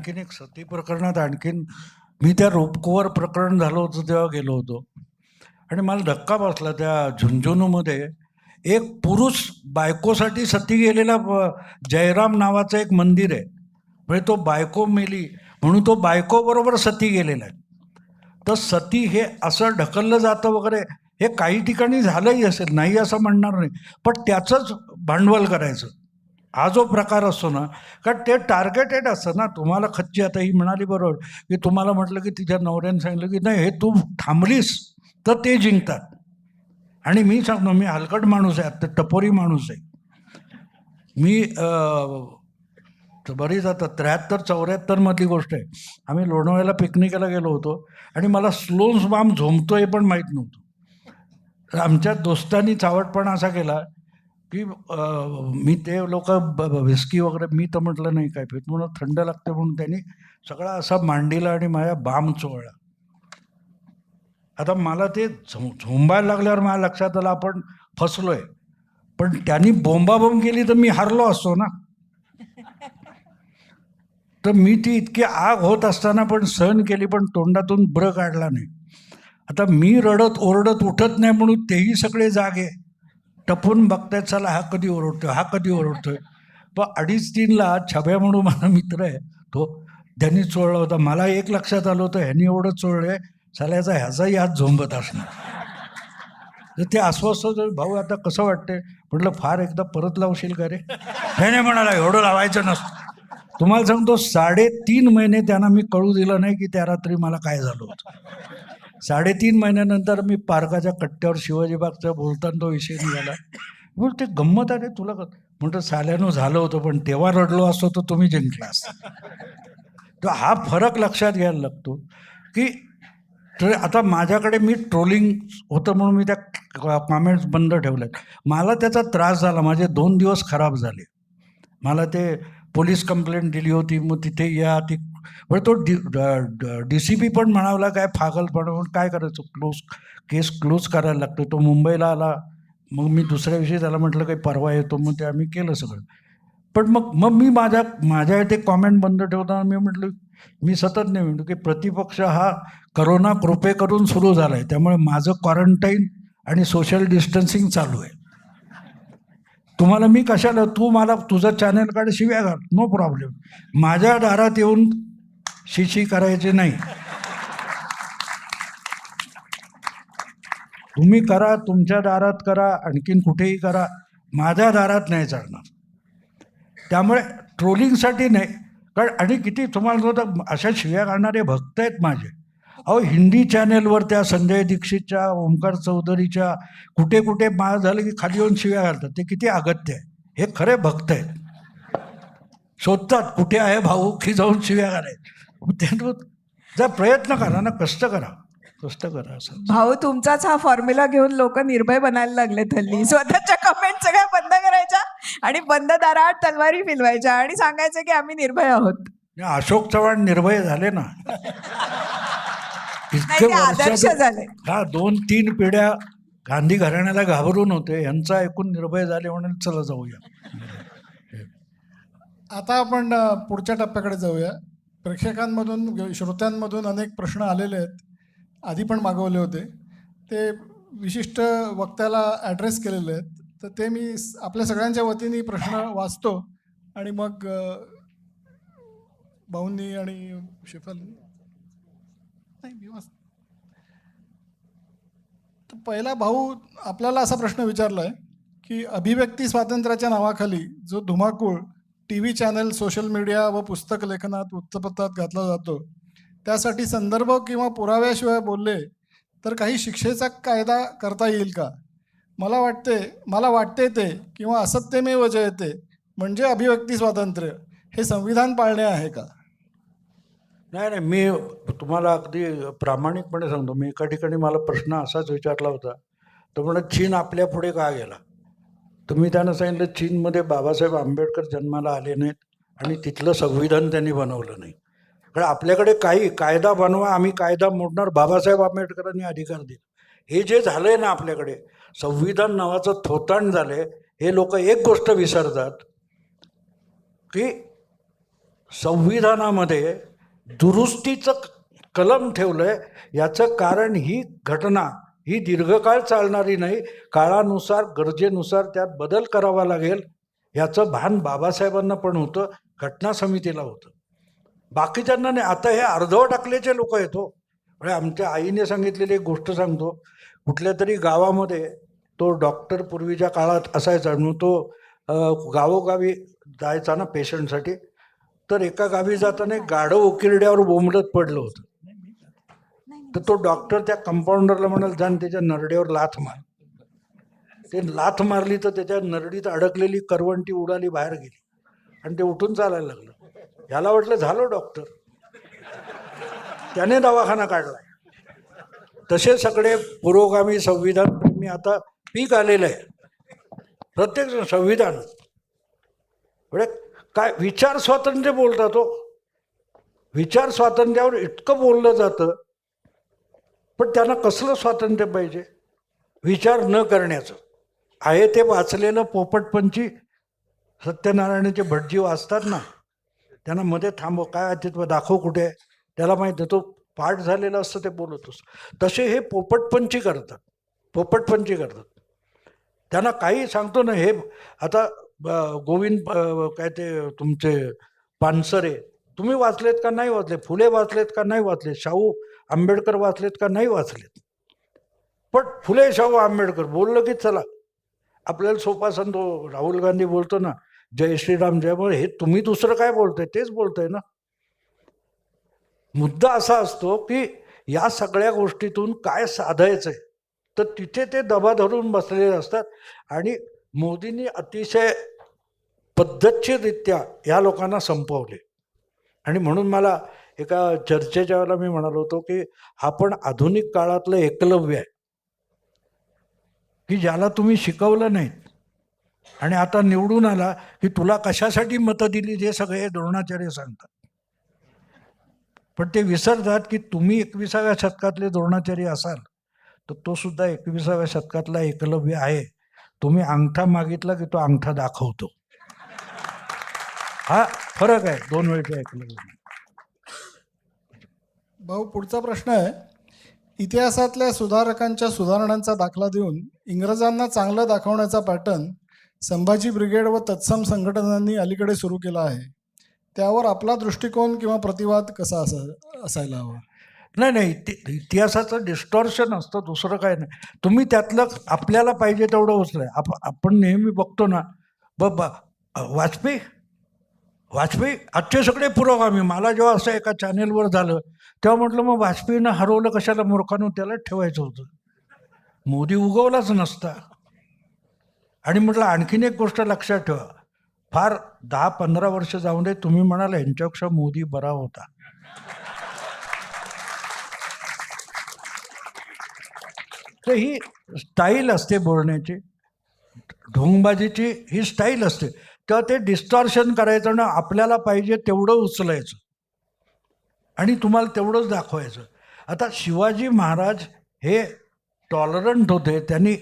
आणखीन एक सती प्रकरणात आणखीन मी त्या रोपकोवर प्रकरण झालं होतं तेव्हा गेलो होतो. आणि मला धक्का बसला त्या झुंझुनूमध्ये. एक पुरुष बायकोसाठी सती गेलेला जयराम नावाचं एक मंदिर आहे. म्हणजे तो बायको मेली म्हणून तो बायकोबरोबर सती गेलेला आहे. तर सती हे असं ढकललं जातं वगैरे हे काही ठिकाणी झालंही असेल नाही असं म्हणणार नाही. पण त्याचंच भांडवल करायचं. हा जो प्रकार असतो ना कारण ते टार्गेटेड असतं ना तुम्हाला खच्ची आता ही म्हणाली बरोबर की तुम्हाला म्हटलं की तिच्या नवऱ्याने सांगितलं की नाही हे तू थांबलीस तर ते जिंकतात. आणि मी सांगतो मी हलकट माणूस आहे आता टपोरी माणूस आहे. मी बरीच आता त्र्याहत्तर चौऱ्याहत्तरमधली गोष्ट आहे. आम्ही लोणावळ्याला पिकनिकला गेलो होतो आणि मला स्लोन्स बाम झोंबतो हे पण माहीत नव्हतं. तर आमच्या दोस्तांनी चावटपणा असा केला की मी ते लोक विस्की वगैरे मी तर म्हटलं नाही काय पित म्हणून थंड लागते म्हणून त्यांनी सगळा असा मांडीला आणि माझ्या बाम चोळला. आता मला ते झो झोंबायला लागल्यावर मला लक्षात आलं आपण फसलोय. पण त्यांनी बोंबाबोंब केली तर मी हारलो असतो ना. तर मी ती इतकी आग होत असताना पण सहन केली पण तोंडातून ब्र काढला नाही. आता मी रडत ओरडत उठत नाही म्हणून तेही सगळे जागे. टपून बघतायत चला हा कधी ओरडतोय हा कधी ओरडतोय. पण अडीच तीनला छब्या म्हणून माझा मित्र आहे तो त्यांनी चोळला होता. मला एक लक्षात आलं होतं ह्यांनी एवढं चोळलंय चालायचा ह्याचाही हात झोंबत असणार. तर ते अस्वस्थ भाऊ आता कसं वाटतंय? म्हटलं फार एकदा परत लावशील का रे? ह्याने नाही म्हणाला एवढं लावायचं नसतं. तुम्हाला सांगतो साडेतीन महिने त्यांना मी कळू दिलं नाही की त्या रात्री मला काय झालं होतं. साडेतीन महिन्यानंतर मी पार्काच्या कट्ट्यावर शिवाजीबागचा बोलताना तो विषय निघाला. बोल ते गंमत आहे तुला क- म्हणतो साल्यानं झालं होतं पण तेव्हा रडलो असतो तर तुम्ही जिंकला असता. तर हा फरक लक्षात घ्यायला लागतो की तर आता माझ्याकडे मी ट्रोलिंग होतं म्हणून मी त्या कॉमेंट्स बंद ठेवल्यात. मला त्याचा त्रास झाला माझे दोन दिवस खराब झाले. मला ते पोलीस कंप्लेंट दिली होती मग तिथे या ती पण तो डी डी सी पी पण म्हणावला काय फागलपणा म्हणून काय करायचं? क्लोज केस क्लोज करायला लागतो तो मुंबईला आला. मग मी दुसऱ्या दिवशी त्याला म्हटलं काही परवा येतो. मग ते आम्ही केलं सगळं. पण मग मग मी माझ्या माझ्या ते कॉमेंट बंद ठेवताना मी म्हटलं मी सतत नाही म्हणतो की प्रतिपक्ष हा करोना कृपे करून सुरू झाला आहे त्यामुळे माझं क्वारंटाईन आणि सोशल डिस्टन्सिंग चालू आहे. तुम्हाला मी कशाला तू मला तुझं चॅनल काढ शिव्या घाल. नो प्रॉब्लेम माझ्या दारात येऊन शिशी करायची नाही. तुम्ही करा तुमच्या दारात करा आणखीन कुठेही करा. माझ्या दारात नाही चालणार. त्यामुळे ट्रोलिंगसाठी नाही. कारण आणि किती तुम्हाला होतं अशा शिव्या घालणारे भक्त आहेत माझे. अहो हिंदी चॅनेलवर त्या संजय दीक्षितच्या ओंकार चौधरीच्या कुठे कुठे मा झालं की खाली येऊन शिव्या घालतात. ते किती अगत्य आहे. हे खरे भक्त आहेत. शोधतात कुठे आहे भाऊ की जाऊन शिव्या घालायत ते जर प्रयत्न करा ना कष्ट करा कष्ट करा असं. भाऊ तुमचाच हा फॉर्म्युला घेऊन लोक निर्भय बनायला लागले हल्ली स्वतःच्या कमेंट सगळ्या बंद करायच्या आणि बंद दारात तलवारी फिरवायच्या आणि सांगायचं की आम्ही निर्भय आहोत. अशोक चव्हाण निर्भय झाले ना. नाही, ते आदर्श झाले. हा दोन तीन पिढ्या गांधी घराण्याला घाबरून होते. यांचं ऐकून निर्भय झाले म्हणून चला जाऊया. आता आपण अ, पुढच्या टप्प्याकडे जाऊया. प्रेक्षकांमधून श्रोत्यांमधून अनेक प्रश्न आलेले आहेत. आधी पण मागवले होते. ते विशिष्ट वक्त्याला ॲड्रेस केलेले आहेत. तर ते मी आपल्या सगळ्यांच्या वतीने प्रश्न वाचतो आणि मग भाऊंनी आणि शिफल नाही मी वाच तर पहिला भाऊ आपल्याला असा प्रश्न विचारला आहे की अभिव्यक्ती स्वातंत्र्याच्या नावाखाली जो धुमाकूळ T V channel social media व पुस्तक लेखनात वृत्तपत्रात घातला जातो. त्यासाठी संदर्भ किंवा पुराव्याशिवाय बोलले तर काही शिक्षेचा कायदा करता येईल का? मला वाटते मला वाटते ते किंवा असत्यमेव येते म्हणजे अभिव्यक्ती स्वातंत्र्य. हे संविधान पाळणे आहे का? नाही नाही मी तुम्हाला अगदी प्रामाणिकपणे सांगतो. मी एका ठिकाणी मला प्रश्न असाच विचारला होता. तो म्हणत चीन आपल्या पुढे का गेला? तर मी त्यांना सांगितलं चीनमध्ये बाबासाहेब आंबेडकर जन्माला आले नाहीत आणि तिथलं संविधान त्यांनी बनवलं नाही. कारण आपल्याकडे काही कायदा बनवा आम्ही कायदा मोडणार बाबासाहेब आंबेडकरांनी अधिकार दिला. हे जे झालं आहे ना आपल्याकडे संविधान नावाचं थोताण झालं आहे हे लोक एक गोष्ट विसरतात की संविधानामध्ये दुरुस्तीचं कलम ठेवलं आहे याचं कारण ही घटना ही दीर्घकाळ चालणारी नाही काळानुसार गरजेनुसार त्यात बदल करावा लागेल याचं भान बाबासाहेबांना पण होतं घटना समितीला होतं. बाकीच्यांना नाही आता हे अर्धव टाकलेचे लोक येतो हो. म्हणजे आमच्या आईने सांगितलेली एक गोष्ट सांगतो कुठल्या तरी गावामध्ये तो डॉक्टर पूर्वीच्या काळात असायचा म्हणून तो गावोगावी जायचा ना पेशंटसाठी तर एका गावी जाताना एक गाढव उकिरड्यावर बोंबलत पडलं होतं. तर तो डॉक्टर त्या कंपाऊंडरला म्हणाल जाण त्याच्या नरडेवर लाथ मार. ते लाथ मारली तर त्याच्या नरडीत अडकलेली करवंटी उडाली बाहेर गेली. आणि ते उठून चालायला लागलं. ह्याला वाटलं झालं डॉक्टर. त्याने दवाखाना काढला. तसे सगळे पुरोगामी संविधान प्रेमी आता पीक आलेलं आहे प्रत्येक संविधान. म्हणजे काय विचार स्वातंत्र्य बोलता तो हो. विचार स्वातंत्र्यावर इतकं बोललं जातं. पण त्यांना कसलं स्वातंत्र्य पाहिजे? विचार न करण्याचं. आहे ते वाचलेलं पोपटपंची सत्यनारायणाचे भटजी वाचतात ना त्यांना मध्ये थांबव काय अस्तित्व दाखव कुठे आहे? त्याला माहिती तो पाठ झालेला असतं ते बोलतोस तसे हे पोपटपंची करतात पोपटपंची करतात. त्यांना काही सांगतो ना हे आता गोविंद काय ते तुमचे पानसरे तुम्ही वाचलेत का नाही वाचले फुले वाचलेत का नाही वाचले शाहू आंबेडकर वाचलेत का नाही वाचलेत. पण फुले शाहू आंबेडकर बोललं की चला आपल्याला सोपा संतो तो राहुल गांधी बोलतो ना जय श्रीराम जय बोल हे तुम्ही दुसरं काय बोलताय तेच बोलताय ना. मुद्दा असा असतो की या सगळ्या गोष्टीतून काय साधायचंय तर तिथे ते दबा धरून बसलेले असतात. आणि मोदींनी अतिशय पद्धतशीररित्या या लोकांना संपवले. आणि म्हणून मला एका चर्चेच्या वेळेला मी म्हणालो होतो की हा पण आधुनिक काळातलं एकलव्य आहे. की ज्याला तुम्ही शिकवलं नाहीत आणि आता निवडून आला की तुला कशासाठी मतं दिली हे सगळे द्रोणाचार्य सांगतात. पण ते विसरतात की तुम्ही एकविसाव्या शतकातले द्रोणाचार्य असाल तर तो सुद्धा एकविसाव्या शतकातला एकलव्य आहे. तुम्ही अंगठा मागितला की तो अंगठा दाखवतो. हा फरक आहे दोन वेळच्या एकलव्य. भाऊ पुढचा प्रश्न आहे. इतिहासातल्या सुधारकांच्या सुधारणांचा दाखला देऊन इंग्रजांना चांगलं दाखवण्याचा पॅटर्न संभाजी ब्रिगेड व तत्सम संघटनांनी अलीकडे सुरू केला आहे. त्यावर आपला दृष्टिकोन किंवा प्रतिवाद कसा असा असायला हवा? नाही नाही इति- इतिहासाचं डिस्टॉर्शन असतं दुसरं काय नाही. तुम्ही त्यातलं आपल्याला पाहिजे तेवढं उचलंय आप आपण नेहमी बघतो ना ब ब- वाजपेयी वाजपेयी आजचे सगळे पुरोगामी. मला जेव्हा असं एका चॅनेलवर झालं तेव्हा म्हटलं मग वाजपेयीनं हरवलं कशाला? मूर्खानं त्याला ठेवायचं होतं. मोदी उगवलाच नसता. आणि म्हटलं आणखीन एक गोष्ट लक्षात ठेवा. फार दहा पंधरा वर्ष जाऊन दे तुम्ही म्हणाल यांच्यापेक्षा मोदी बरा होता. तर ही स्टाईल असते बोलण्याची. ढोंगबाजीची ही स्टाईल असते. तेव्हा ते डिस्टॉर्शन करायचं ना आपल्याला पाहिजे तेवढं उचलायचं. आणि तुम्हाला तेवढंच दाखवायचं. आता शिवाजी महाराज हे टॉलरंट होते. त्यांनी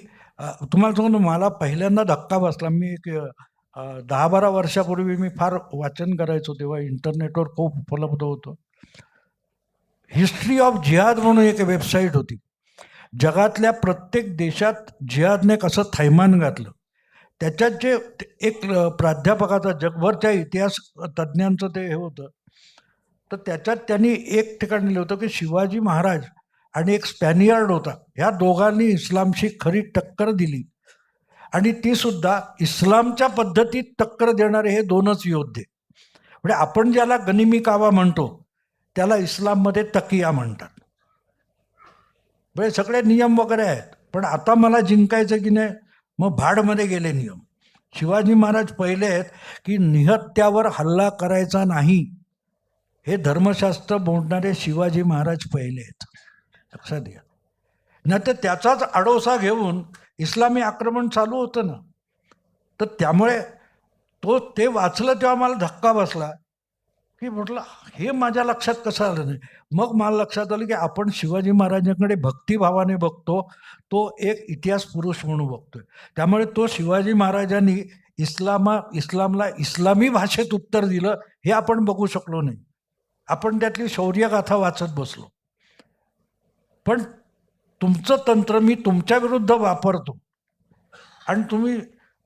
तुम्हाला सांगतो मला पहिल्यांदा धक्का बसला. मी एक दहा बारा वर्षापूर्वी मी फार वाचन करायचो तेव्हा. इंटरनेटवर खूप उपलब्ध होतं. हिस्ट्री ऑफ जिहाद म्हणून एक वेबसाईट होती. जगातल्या प्रत्येक देशात जिहादने कसं थैमान घातलं. त्याच्यात जे एक प्राध्यापकाचा जगभरच्या इतिहास तज्ज्ञांचं ते हे होतं. तर त्याच्यात त्यांनी एक ठिकाण लिहिलं होतं की शिवाजी महाराज आणि एक स्पॅनियार्ड होता. ह्या दोघांनी इस्लामशी खरी टक्कर दिली. आणि ती सुद्धा इस्लामच्या पद्धतीत टक्कर देणारे हे दोनच योद्धे. म्हणजे आपण ज्याला गनिमी कावा म्हणतो त्याला इस्लाममध्ये तकिया म्हणतात. म्हणजे सगळे नियम वगैरे आहेत. पण आता मला जिंकायचं की नाही मग भाडमध्ये गेले नियम. शिवाजी महाराज पहिले आहेत की निहत्यावर हल्ला करायचा नाही. हे धर्मशास्त्र बोलणारे शिवाजी महाराज पहिले आहेत. लक्षात घ्या. नाही तर त्याचाच आडोसा घेऊन इस्लामी आक्रमण चालू होतं ना. तर त्यामुळे तो ते वाचलं तेव्हा मला धक्का बसला. की म्हटलं हे माझ्या लक्षात कसं आलं नाही? मग मला लक्षात आलं की आपण शिवाजी महाराजांकडे भक्तिभावाने बघतो तो एक इतिहास पुरुष म्हणून बघतोय. त्यामुळे तो शिवाजी महाराजांनी इस्लामा इस्लामला इस्लामी भाषेत उत्तर दिलं हे आपण बघू शकलो नाही. आपण त्यातली शौर्यगाथा वाचत बसलो. पण तुमचं तंत्र मी तुमच्या विरुद्ध वापरतो. आणि तुम्ही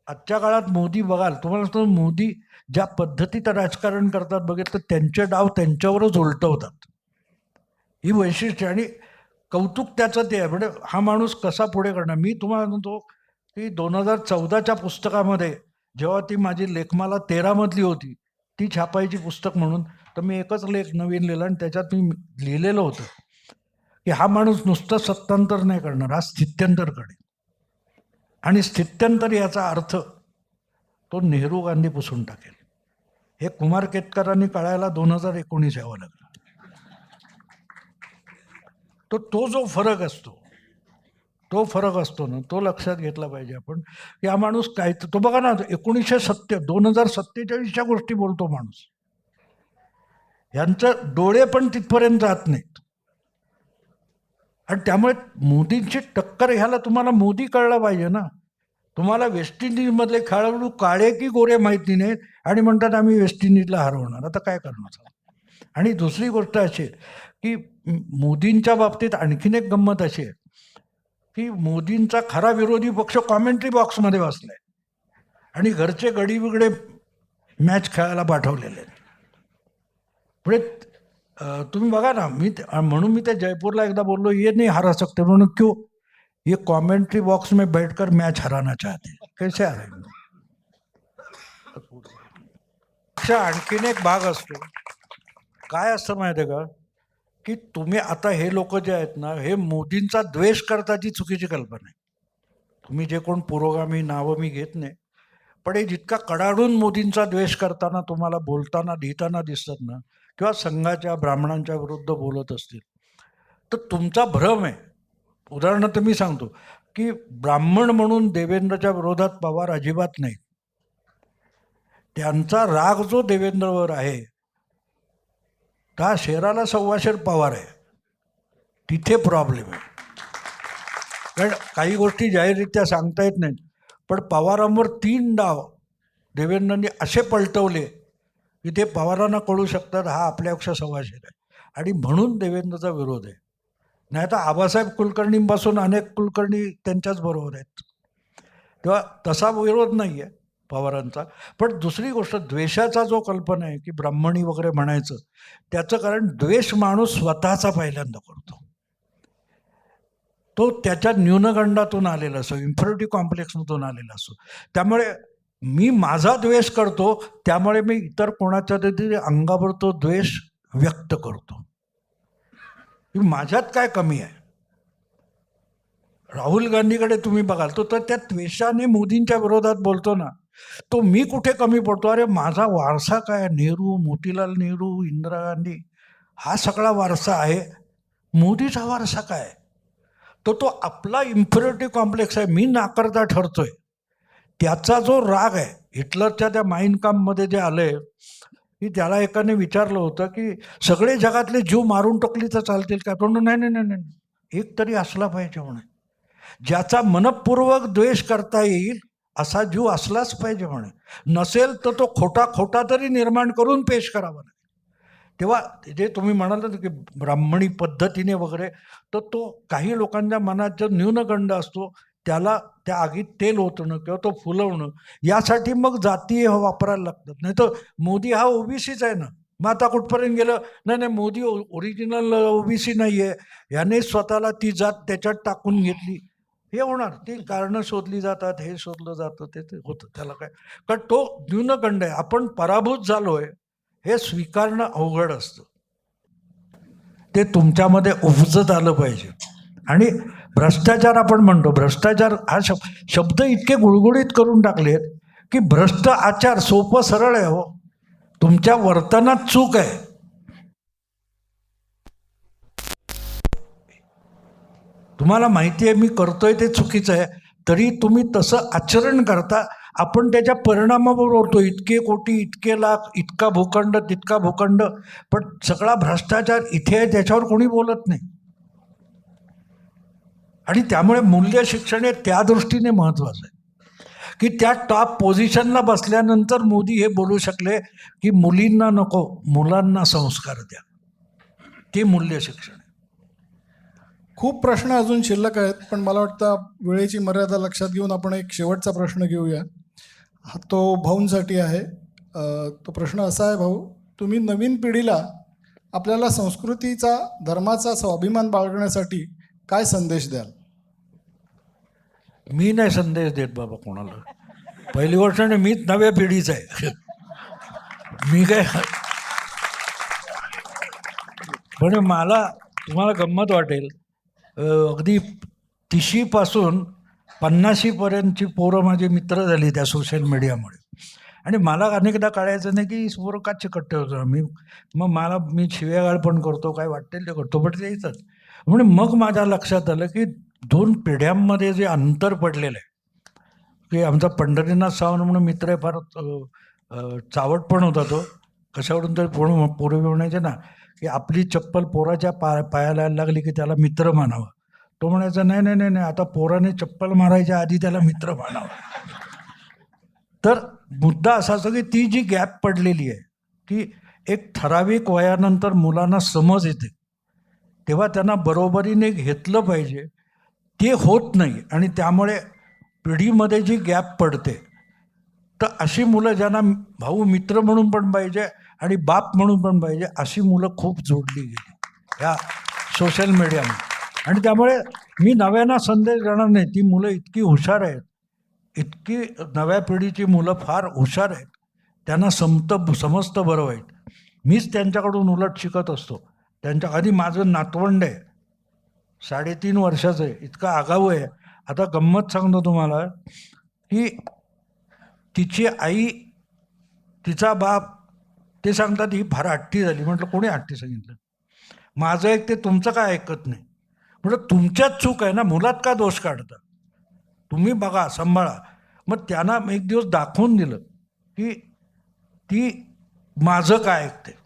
आजच्या काळात मोदी बघाल तुम्हाला सांगतो मोदी ज्या पद्धतीत राजकारण करतात बघितलं त्यांचे डाव त्यांच्यावरच उलटवतात. ही वैशिष्ट्य आणि कौतुक त्याचं ते आहे. म्हणजे हा माणूस कसा पुढे करणार? मी तुम्हाला म्हणतो की दोन हजार चौदाच्या पुस्तकामध्ये जेव्हा ती माझी लेखमाला तेरामधली होती ती छापायची पुस्तक म्हणून तर मी एकच लेख नवीन लिहिला आणि त्याच्यात मी लिहिलेलं होतं की हा माणूस नुसतं सत्तांतर नाही करणार हा स्थित्यंतर करेल. आणि स्थित्यंतर याचा अर्थ तो नेहरू गांधी पुसून टाकेल. हे कुमार केतकरांनी कळायला दोन हजार एकोणीस यावं लागलं. तो तो जो फरक असतो तो फरक असतो ना तो लक्षात घेतला पाहिजे आपण. की हा माणूस काय तो बघा ना एकोणीसशे सत्य दोन हजार सत्तेचाळीसच्या गोष्टी बोलतो माणूस. यांचं डोळे पण तिथपर्यंत जात नाहीत. आणि त्यामुळे मोदींची टक्कर घ्यायला तुम्हाला मोदी कळला पाहिजे ना. तुम्हाला वेस्ट इंडिजमधले खेळाडू काळे की गोरे माहिती नाहीत आणि म्हणतात आम्ही वेस्ट इंडिजला हरवणार. आता काय करणार? आणि दुसरी गोष्ट अशी आहे की मोदींच्या बाबतीत आणखीन एक गंमत अशी आहे की मोदींचा खरा विरोधी पक्ष कॉमेंट्री बॉक्समध्ये बसलाय. आणि घरचे गडीबिगडे मॅच खेळायला पाठवलेले आहेत. म्हणजे तुम्ही बघा ना मी म्हणून मी त्या जयपूरला एकदा बोललो ये नाही हरा सकते. म्हणून क्यों? ये कमेंट्री बॉक्स में बैठकर मैच हराना चाहते कसे कैसे अच्छा आणखीन एक भाग असतो. काय असतं माहिती आहे का? की तुम्ही आता हे लोक जे आहेत ना हे मोदींचा द्वेष करताची चुकीची कल्पना आहे. तुम्ही जे कोण पुरोगामी नावं मी घेत नाही पण हे जितका कडाडून मोदींचा द्वेष करताना तुम्हाला बोलताना लिहिताना दिसतात ना किंवा संघाच्या ब्राह्मणांच्या विरुद्ध बोलत असतील. तर तुमचा भ्रम आहे. उदाहरणार्थ मी सांगतो की ब्राह्मण म्हणून देवेंद्रच्या विरोधात पवार अजिबात नाही. त्यांचा राग जो देवेंद्रवर आहे त्या शेराला सव्वाशेर पवार आहे. तिथे प्रॉब्लेम आहे. कारण काही गोष्टी जाहीररित्या सांगता येत नाहीत. पण पवारांवर तीन डाव देवेंद्रांनी असे पलटवले की ते पवारांना कळू शकतात हा आपल्यापेक्षा सव्वाशेर आहे. आणि म्हणून देवेंद्रचा विरोध आहे. नाही तर आबासाहेब कुलकर्णींपासून अनेक कुलकर्णी त्यांच्याच बरोबर आहेत. तेव्हा तसा विरोध नाही आहे पवारांचा. पण दुसरी गोष्ट द्वेषाचा जो कल्पना आहे की ब्राह्मणी वगैरे म्हणायचं त्याचं कारण द्वेष माणूस स्वतःचा पहिल्यांदा करतो. तो त्याच्या न्यूनगंडातून आलेला असो इन्फरिटी कॉम्प्लेक्समधून आलेला असो. त्यामुळे मी माझा द्वेष करतो त्यामुळे मी इतर कोणाच्या तरी अंगावर तो द्वेष व्यक्त करतो. माझ्यात काय कमी आहे? राहुल गांधीकडे तुम्ही बघाल तो तर त्या द्वेषाने मोदींच्या विरोधात बोलतो ना. तो मी कुठे कमी पडतो? अरे माझा वारसा काय नेहरू मोतीलाल नेहरू इंदिरा गांधी हा सगळा वारसा आहे. मोदीचा वारसा काय तो तो आपला इन्फिरिटी कॉम्प्लेक्स आहे. मी नाकरता ठरतोय. त्याचा जो राग आहे हिटलरच्या त्या माइंड काममध्ये जे आलंय की त्याला एकाने विचारलं होतं की सगळे जगातले जीव मारून टाकली तर चालतील का? पण नाही नाही नाही नाही एक तरी असला पाहिजे म्हणे. ज्याचा मनपूर्वक द्वेष करता येईल असा जीव असलाच पाहिजे म्हणे. नसेल तर तो खोटा खोटा तरी निर्माण करून पेश करावा लागेल. तेव्हा जे तुम्ही म्हणाल की ब्राह्मणी पद्धतीने वगैरे तर तो काही लोकांच्या मनात जो न्यूनगंड असतो त्याला त्या आगीत तेल ओतणं किंवा तो फुलवणं यासाठी मग जातीय वापरायला लागतात. नाही तर मोदी हा ओबीसीच आहे ना. मग आता कुठपर्यंत गेलं? नाही नाही मोदी ओरिजिनल ओबीसी नाही आहे याने स्वतःला ती जात त्याच्यात टाकून घेतली. हे होणार. ती कारणं शोधली जातात हे शोधलं जातं ते ते होतं. त्याला काय? कारण तो न्यूनगंड आहे. आपण पराभूत झालोय हे स्वीकारणं अवघड असतं. ते तुमच्यामध्ये उपजत आलं पाहिजे. आणि भ्रष्टाचार आपण म्हणतो. भ्रष्टाचार हा शब शब्द इतके गुळगुळीत करून टाकलेत की भ्रष्ट आचार सोपं सरळ आहे हो. तुमच्या वर्तनात चूक आहे. तुम्हाला माहिती आहे मी करतोय ते चुकीचं आहे. तरी तुम्ही तसं आचरण करता. आपण त्याच्या परिणामावर होतो इतके कोटी इतके लाख इतका भूखंड तितका भूखंड. पण सगळा भ्रष्टाचार इथे आहे त्याच्यावर कोणी बोलत नाही. आणि त्यामुळे मूल्य शिक्षण हे त्या दृष्टीने महत्त्वाचं आहे. की त्या टॉप पोझिशनला बसल्यानंतर मोदी हे बोलू शकले की मुलींना नको मुलांना संस्कार द्या. ते मूल्य शिक्षण आहे. खूप प्रश्न अजून शिल्लक आहेत पण मला वाटतं वेळेची मर्यादा लक्षात घेऊन आपण एक शेवटचा प्रश्न घेऊया. हा तो भाऊंसाठी आहे. तो प्रश्न असा आहे भाऊ तुम्ही नवीन पिढीला आपल्याला संस्कृतीचा धर्माचा स्वाभिमान बाळगण्यासाठी काय संदेश द्याल? मी नाही संदेश देत बाबा कोणाला. पहिली गोष्ट म्हणजे मीच नव्या पिढीचा आहे. मी काय पण मला तुम्हाला गंमत वाटेल. अगदी तिशीपासून पन्नाशीपर्यंतची पोरं माझी मित्र झाली त्या सोशल मीडियामुळे आणि मला अनेकदा कळायचं नाही की पोरं का चिकट्टे होतं. मी मग मला मी शिव्यागाळ पण करतो काय वाटेल ते करतो पण ते येतात. म्हणून मग माझ्या लक्षात आलं की दोन पिढ्यांमध्ये जे अंतर पडलेलं आहे की आमचा पंढरीनाथ सावंत म्हणून मित्र आहे फार चावट पण होता तो. कशावरून तरी पोर पूर्वी म्हणायचे ना की आपली चप्पल पोराच्या पा पायाला लागली की त्याला मित्र मानावं तो म्हणायचा नाही नाही नाही नाही आता पोराने चप्पल मारायच्या आधी त्याला मित्र मानावं तर मुद्दा असा असतो की ती जी गॅप पडलेली आहे ती एक ठराविक वयानंतर मुलांना समज येते. तेव्हा त्यांना बरोबरीने घेतलं पाहिजे. ते होत नाही आणि त्यामुळे पिढीमध्ये जी गॅप पडते तर अशी मुलं ज्यांना भाऊ मित्र म्हणून पण पाहिजे आणि बाप म्हणून पण पाहिजे अशी मुलं खूप जोडली गेली या सोशल मीडियाने आणि त्यामुळे मी नव्यांना संदेश देणार नाही ती मुलं इतकी हुशार आहेत. इतकी नव्या पिढीची मुलं फार हुशार आहेत. त्यांना समत समजतं बरं वाईट. मीच त्यांच्याकडून उलट शिकत असतो. त्यांच्या आधी माझं नातवंड आहे. साडेतीन वर्षाचं आहे. इतकं आगाऊ आहे. आता गंमत सांगतो तुम्हाला की तिची आई तिचा बाप ते सांगतात ही फार हट्टी झाली. म्हटलं कोणी हट्टी सांगितलं? माझं एक ते तुमचं काय ऐकत नाही? म्हटलं तुमच्याच चूक आहे ना मुलात का दोष काढता? तुम्ही बघा सांभाळा. मग त्यांना एक दिवस दाखवून दिलं की ती माझं काय ऐकते?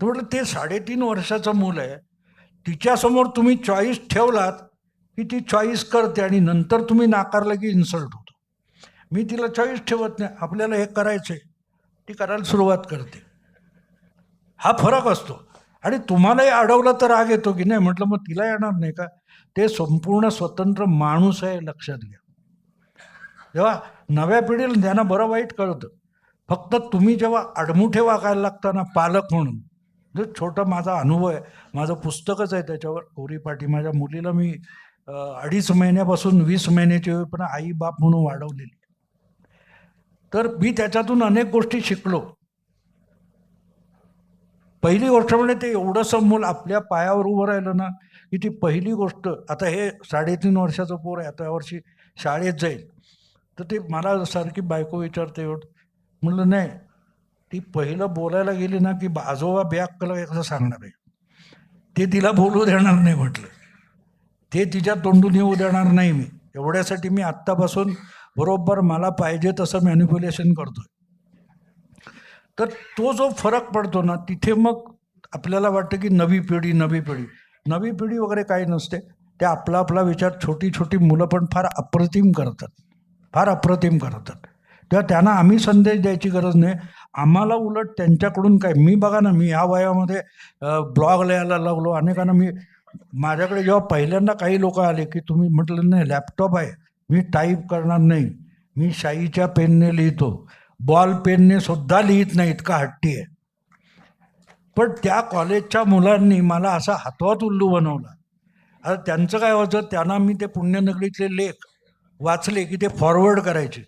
तर म्हटलं ते साडेतीन वर्षाचं मूल आहे. तिच्यासमोर तुम्ही चॉईस ठेवलात की ती चॉईस करते आणि नंतर तुम्ही नाकारलं की इन्सल्ट होतो. मी तिला चॉईस ठेवत नाही. आपल्याला हे करायचं आहे ती करायला सुरुवात करते. हा फरक असतो. आणि तुम्हालाही अडवलं तर राग येतो की नाही? म्हटलं मग तिला येणार नाही का? ते संपूर्ण स्वतंत्र माणूस आहे लक्षात घ्या. जेव्हा नव्या पिढीला त्यांना बरं वाईट कळतं. फक्त तुम्ही जेव्हा आडमुठे वागायला लागता ना पालक म्हणून छोटा माझा अनुभव आहे माझं पुस्तकच आहे त्याच्यावर कोरी पाठी. माझ्या मुलीला मी अडीच महिन्यापासून वीस महिन्याची पण आई बाप म्हणून वाढवलेली. तर मी त्याच्यातून अनेक गोष्टी शिकलो. पहिली गोष्ट म्हणजे ते एवढंसं मूल आपल्या पायावर उभं राहिलं ना की ती पहिली गोष्ट आता हे साडेतीन वर्षाचं पोर आहे आता यावर्षी शाळेत जाईल. तर ते मला सारखी बायको विचारते म्हणलं नाही ती पहिलं बोलायला गेली ना की आजोबा बॅग कला कसं सांगणार आहे. ते तिला बोलू देणार नाही म्हटलं. ते तिच्या तोंडून येऊ देणार नाही मी. एवढ्यासाठी मी आत्तापासून बरोबर मला पाहिजे तसं मॅन्युप्युलेशन करतोय. तर तो जो फरक पडतो ना तिथे मग आपल्याला वाटतं की नवी पिढी नवी पिढी. नवी पिढी वगैरे काही नसते. ते आपला आपला विचार छोटी छोटी मुलं पण फार अप्रतिम करतात. फार अप्रतिम करतात. तेव्हा त्यांना आम्ही संदेश द्यायची गरज नाही. आम्हाला उलट त्यांच्याकडून काय? मी बघा ना मी या वयामध्ये ब्लॉग लिहायला लागलो. अनेकांना मी माझ्याकडे जेव्हा पहिल्यांदा काही लोक आले की तुम्ही म्हटलं नाही लॅपटॉप आहे. मी टाईप करणार नाही. मी शाईच्या पेनने लिहितो. बॉल पेनने सुद्धा लिहित नाही इतका हट्टी आहे? पण त्या कॉलेजच्या मुलांनी मला असा हातवात उल्लू बनवला. आता त्यांचं काय व्हायचं? त्यांना मी ते पुण्यनगरीतले लेख वाचले की ते फॉरवर्ड करायचे.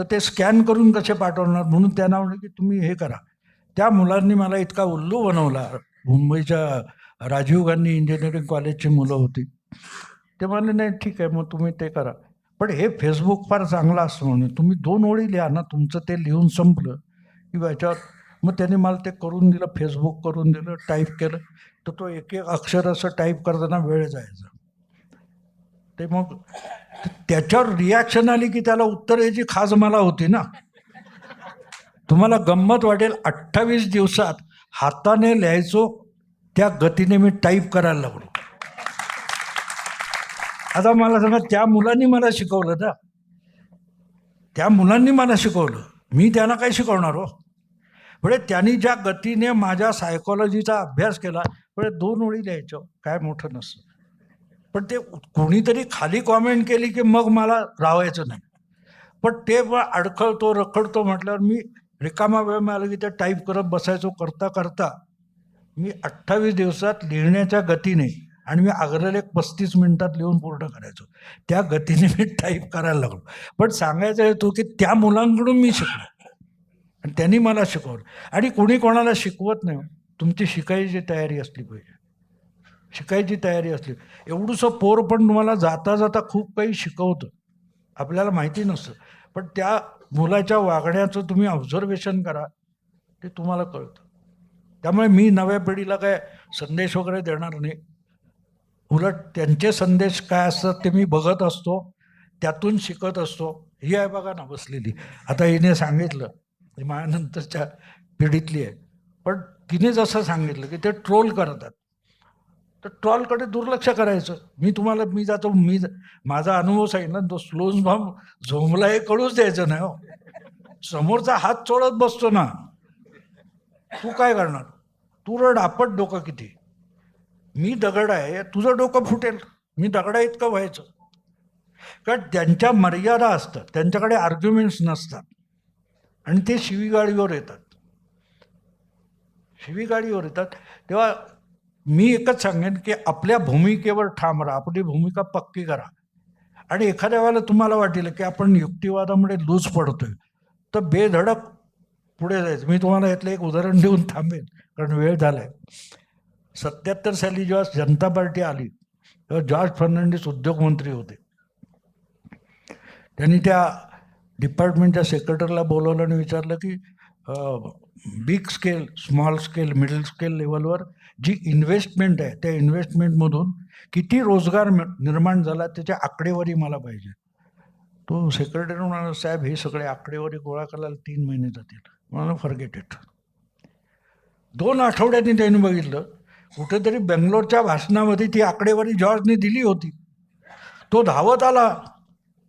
तर ते स्कॅन करून कसे पाठवणार? म्हणून त्यांना म्हणलं की तुम्ही हे करा. त्या मुलांनी मला इतका उल्लू बनवला. मुंबईच्या राजीव गांधी इंजिनिअरिंग कॉलेजची मुलं होती. ते म्हणले नाही ठीक आहे मग तुम्ही ते करा. पण हे फेसबुक फार चांगलं असतं म्हणून तुम्ही दोन ओळी लिहा ना तुमचं ते लिहून संपलं की याच्यावर मग त्यांनी मला ते करून दिलं फेसबुक करून दिलं टाईप केलं. तर तो एक एक अक्षर असं टाईप करताना वेळ जायचा. ते मग त्याच्यावर रिॲक्शन आली की त्याला उत्तर याची खाज मला होती ना. तुम्हाला गंमत वाटेल अठ्ठावीस दिवसात हाताने लिहायचो त्या गतीने मी टाईप करायला लागलो. आता मला सांगा त्या मुलांनी मला शिकवलं ना. त्या मुलांनी मला शिकवलं. मी त्यांना काय शिकवणार हो? म्हणजे त्यांनी ज्या गतीने माझ्या सायकोलॉजीचा अभ्यास केला म्हणजे दोन ओळी लिहायचं काय मोठं नसतं. पण ते कोणीतरी खाली कॉमेंट केली की मग मला लावायचं नाही. पण ते पण अडखळतो रखडतो म्हटल्यावर मी रिकामा वेळ मिळाला की ते टाईप करत बसायचो करता करता. मी अठ्ठावीस दिवसात लिहिण्याच्या गतीने आणि मी आग्रलेख एक पस्तीस मिनिटात लिहून पूर्ण करायचो. त्या गतीने मी टाईप करायला लागलो. पण सांगायचं येतो की त्या मुलांकडून मी शिकलो. आणि त्यांनी मला शिकवलं. आणि कोणी कोणाला शिकवत नाही हो. तुमची शिकायची तयारी असली पाहिजे. शिकायची तयारी असली. एवढंसं पोर पण तुम्हाला जाता जाता खूप काही शिकवतं. आपल्याला माहिती नसतं. पण त्या मुलाच्या वागण्याचं तुम्ही ऑब्झर्वेशन करा ते तुम्हाला कळतं. त्यामुळे मी नव्या पिढीला काय संदेश वगैरे देणार नाही. उलट त्यांचे संदेश काय असतात ते मी बघत असतो त्यातून शिकत असतो. ही आहे बघा ना बसलेली. आता हिने सांगितलं माझ्यानंतरच्या पिढीतली आहे. पण तिने जसं सांगितलं की ते ट्रोल करतात. तर ट्रॉलकडे दुर्लक्ष करायचं. मी तुम्हाला मी जातो मी माझा अनुभव सांगितला तो स्लोज बॉम्ब झोंबला हे कळूच द्यायचं नाही हो. समोरचा हात चोळत बसतो ना. तू काय करणार? तू रड आपट डोकं किती? मी दगड आहे तुझं डोकं फुटेल. मी दगडा इतकं व्हायचं. कारण त्यांच्या मर्यादा असतात त्यांच्याकडे आर्ग्युमेंट्स नसतात. आणि ते शिवीगाडीवर येतात. शिवीगाडीवर येतात. तेव्हा मी एकच सांगेन की आपल्या भूमिकेवर ठाम राहा आपली भूमिका पक्की करा. आणि एखाद्या वेळेला तुम्हाला वाटेल की आपण युक्तिवादामुळे लूज पडतोय तर बेधडक पुढे जायचं. मी तुम्हाला यातलं एक उदाहरण देऊन थांबेन कारण वेळ झालाय. सत्याहत्तर साली जेव्हा जनता पार्टी आली तेव्हा जॉर्ज फर्नांडिस उद्योगमंत्री होते. त्यांनी त्या डिपार्टमेंटच्या सेक्रेटरीला बोलवलं आणि विचारलं की big scale small scale middle scale लेवलवर जी इन्व्हेस्टमेंट आहे त्या इन्व्हेस्टमेंटमधून किती रोजगार निर्माण झाला त्याच्या आकडेवारी मला पाहिजे. तो सेक्रेटरी म्हणाला साहेब हे सगळे आकडेवारी गोळा करायला तीन महिने जातील. म्हणाला फॉरगेट इट दोन आठवड्यांनी त्यांनी बघितलं कुठेतरी बेंगलोरच्या भाषणामध्ये ती आकडेवारी जॉर्जने दिली होती. तो धावत आला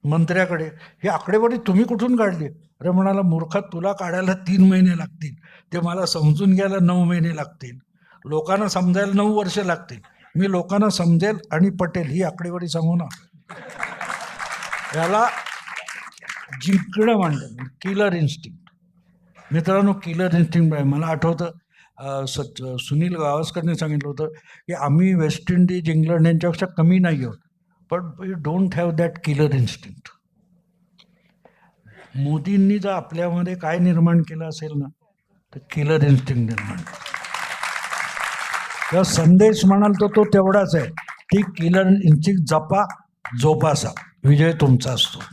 मंत्र्याकडे ही आकडेवारी तुम्ही कुठून काढली? अरे म्हणाला मूर्खात तुला काढायला तीन महिने लागतील. ते मला समजून घ्यायला नऊ महिने लागतील. लोकांना समजायला नऊ वर्ष लागतील. मी लोकांना समजेल आणि पटेल ही आकडेवारी सांगू ना. याला जिंकणं मांडलं किलर इन्स्टिंक्ट मित्रांनो किलर इन्स्टिंक्ट आहे मला आठवतं स सच सुनील गावस्करने सांगितलं होतं की आम्ही वेस्ट इंडिज इंग्लंड यांच्यापेक्षा कमी नाही आहोत. पण you don't have that killer instinct मोदींनी जर आपल्यामध्ये काय निर्माण केलं असेल ना तर किलर इन्स्टिंक्ट निर्माण. किंवा संदेश म्हणाल तर तो तेवढाच आहे. ती किलर इन्स्टिंक्ट जपा जोपासा. विजय तुमचा असतो.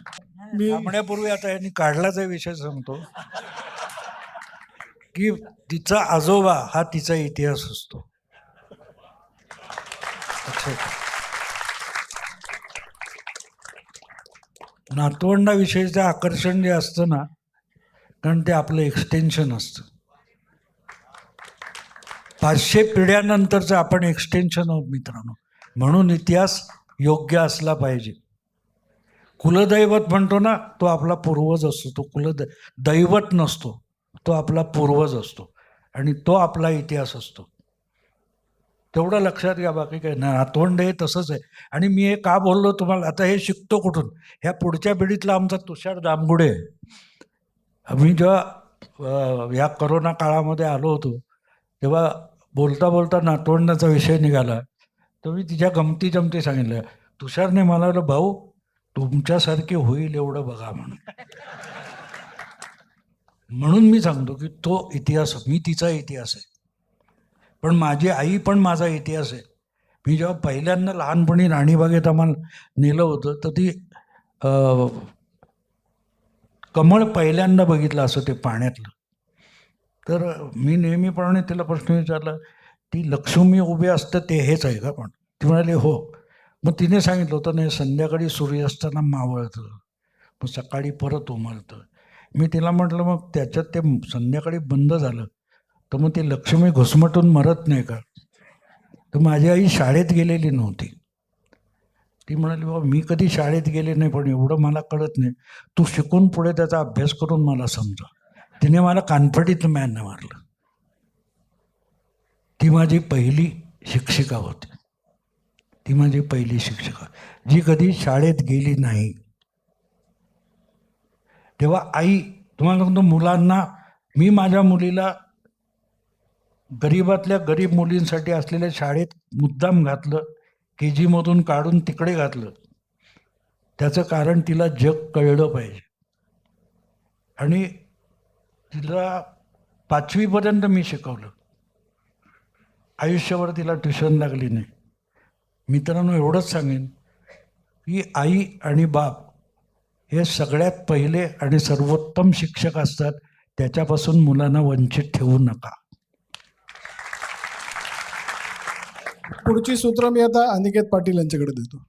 मी थांबण्यापूर्वी आता यांनी काढलाच विषय सांगतो. की तिचा आजोबा हा तिचा इतिहास असतो. नातवंडाविषयीचं आकर्षण जे असतं ना कारण ते आपलं एक्सटेन्शन असतं. पाचशे पिढ्यानंतरचं आपण एक्सटेन्शन आहोत मित्रांनो. म्हणून इतिहास योग्य असला पाहिजे. कुलदैवत म्हणतो ना तो आपला पूर्वज असतो. तो कुलद दैवत नसतो. तो आपला पूर्वज असतो. आणि तो आपला इतिहास असतो. तेवढं लक्षात घ्या बाकी काही नाही. नातवंड हे तसंच आहे. आणि मी हे का बोललो तुम्हाला? आता हे शिकतो कुठून? ह्या पुढच्या पिढीतला आमचा तुषार दामगुडे आहे. आम्ही जेव्हा ह्या करोना काळामध्ये आलो होतो तेव्हा बोलता बोलता नातवंडाचा विषय निघाला. तर मी तिच्या गमती जमती सांगितलं तुषारने मला म्हटलं, भाऊ तुमच्यासारखे होईल एवढं बघा म्हणून. म्हणून मी सांगतो की तो इतिहास मी तिचा इतिहास आहे. पण माझी आई पण माझा इतिहास आहे. मी जेव्हा पहिल्यांदा लहानपणी राणीबागेत आम्हाला नेलं होतं तर ती कमळ पहिल्यांदा बघितलं असं ते पाण्यातलं. तर मी नेहमीप्रमाणे तिला प्रश्न विचारला ती लक्ष्मी उभी असतं ते हेच आहे का? पण ती म्हणाली हो. मग तिने सांगितलं होतं नाही संध्याकाळी सूर्यास्ताना मावळतं मग सकाळी परत उमलतं. मी तिला म्हटलं मग त्याच्यात ते संध्याकाळी बंद झालं तर मग ती लक्ष्मी घुसमटून मरत नाही का? तर माझी आई शाळेत गेलेली नव्हती. ती म्हणाली बाबा मी कधी शाळेत गेले नाही पण एवढं मला कळत नाही. तू शिकून पुढे त्याचा अभ्यास करून मला समजा. तिने मला कॉन्फिडन्स मॅन मारलं. ती माझी पहिली शिक्षिका होती. ती माझी पहिली शिक्षिका. जी कधी शाळेत गेली नाही. तेव्हा आई तुम्हाला सांगतो मुलांना मी माझ्या मुलीला गरीबातल्या गरीब मुलींसाठी असलेल्या शाळेत मुद्दाम घातलं के जीमधून काढून तिकडे घातलं. त्याचं कारण तिला जग कळलं पाहिजे. आणि तिला पाचवीपर्यंत मी शिकवलं. आयुष्यावर तिला ट्युशन लागली नाही. मित्रांनो एवढंच सांगेन की आई आणि बाप हे सगळ्यात पहिले आणि सर्वोत्तम शिक्षक असतात. त्याच्यापासून मुलांना वंचित ठेवू नका. पुढची सूत्र मी आता अनिकेत पाटील यांच्याकडे देतो.